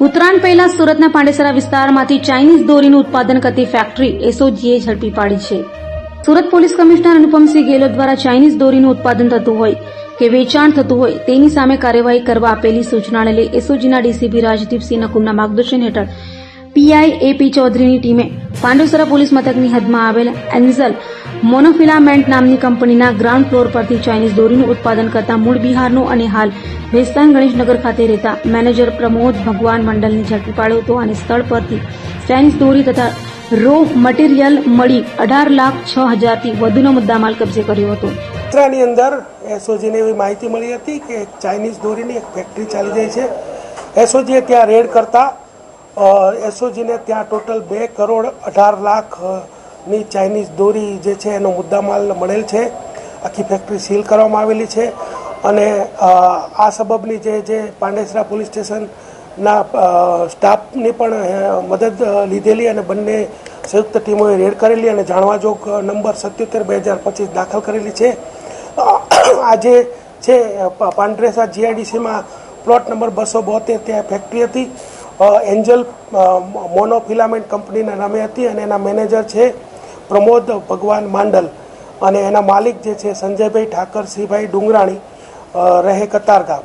ઉત્તરાયણ પહેલા સુરતના પાંડેસરા વિસ્તારમાંથી ચાઇનીઝ દોરીનું ઉત્પાદન કરતી ફેક્ટરી એસઓજીએ ઝડપી પાડી છે. સુરત પોલીસ કમિશનર અનુપમસિંહ ગેહલોત દ્વારા ચાઇનીઝ દોરીનું ઉત્પાદન થતું હોય કે વેચાણ થતું હોય તેની સામે કાર્યવાહી કરવા આપેલી સૂચનાને લઈ એસઓજીના ડીસીપી રાજદીપસિંહ નકુમના માર્ગદર્શન હેઠળ પીઆઈ એપી ચૌધરીની ટીમે પાંડેસરા પોલીસ મથકની હદમાં આવેલ એન્ઝલ મોનોફિલામેન્ટ નામની કંપનીના ગ્રાઉન્ડ ફ્લોર પરથી ચાઇનીઝ દોરીનું ઉત્પાદન કરતા મૂળ બિહારનો અને હાલ ભેસ્તાન ગણેશનગર ખાતે રહેતા મેનેજર પ્રમોદ ભગવાન મંડલને ઝડપી પાડ્યો હતો અને સ્થળ પરથી ચાઇનીઝ દોરી તથા રો મટીરિયલ મળી અઢાર લાખ છ હજારથી વધુનો મુદ્દામાલ કબજે કર્યો હતો. ની અંદર એસઓજીને એવી માહિતી મળી હતી કે ચાઇનીઝ દોરીની એક ફેક્ટરી ચાલી જાય છે. એસઓજીએ ત્યાં રેડ કરતા એસઓજીને ત્યાં ટોટલ બે કરોડ અઢાર લાખની ચાઇનીઝ દોરી જે છે એનો મુદ્દામાલ મળેલ છે. આખી ફેક્ટરી સીલ કરવામાં આવેલી છે. અને આ સબબની જે જે પાંડેસરા પોલીસ સ્ટેશનના સ્ટાફની પણ મદદ લીધેલી અને બંને સંયુક્ત ટીમોએ રેડ કરેલી અને જાણવાજોગ નંબર સત્યોતેર બે હજાર પચીસ દાખલ કરેલી છે. આજે છે પાંડરેસા જીઆઈડીસીમાં પ્લોટ નંબર બસો બોતેર ત્યાં ફેક્ટરી હતી. એન્જલ મોનોફિલામેન્ટ કંપનીના નામે હતી અને એના મેનેજર છે પ્રમોદ ભગવાન માંડલ. અને એના માલિક જે છે, સંજયભાઈ ઠાકરસિંહભાઈ ડુંગરાણી. રહે કતારગામ.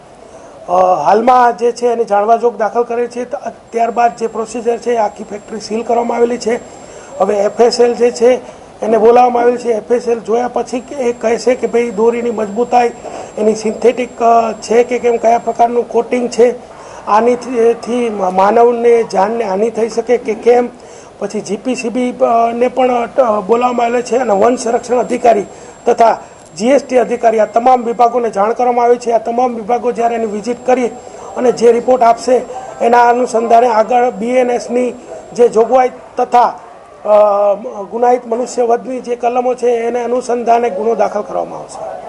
હાલમાં જે છે એને જાણવાજોગ દાખલ કરે છે ત્યારબાદ જે પ્રોસિજર છે આખી ફેક્ટરી સીલ કરવામાં આવેલી છે. હવે એફએસએલ જે છે એને બોલાવવામાં આવેલ છે. એફએસએલ જોયા પછી એ કહેશે કે ભાઈ દોરીની મજબૂતાઈ, એની સિન્થેટિક છે કે કેમ, કયા પ્રકારનું કોટિંગ છે, આની થી- થી માનવને, જાનને હાનિ થઈ શકે કે કેમ? પછી જીપીસીબી ને પણ બોલાવવામાં આવેલ છે અને વન સંરક્ષણ અધિકારી તથા જીએસટી અધિકારી આ તમામ વિભાગોને જાણ કરવામાં આવી છે. આ તમામ વિભાગો જ્યારે એની વિઝિટ કરી અને જે રિપોર્ટ આપશે એના અનુસંધાને આગળ બીએનએસની જે જોગવાઈ તથા ગુનાહિત મનુષ્યવધની જે કલમો છે એને અનુસંધાને ગુનો દાખલ કરવામાં આવશે.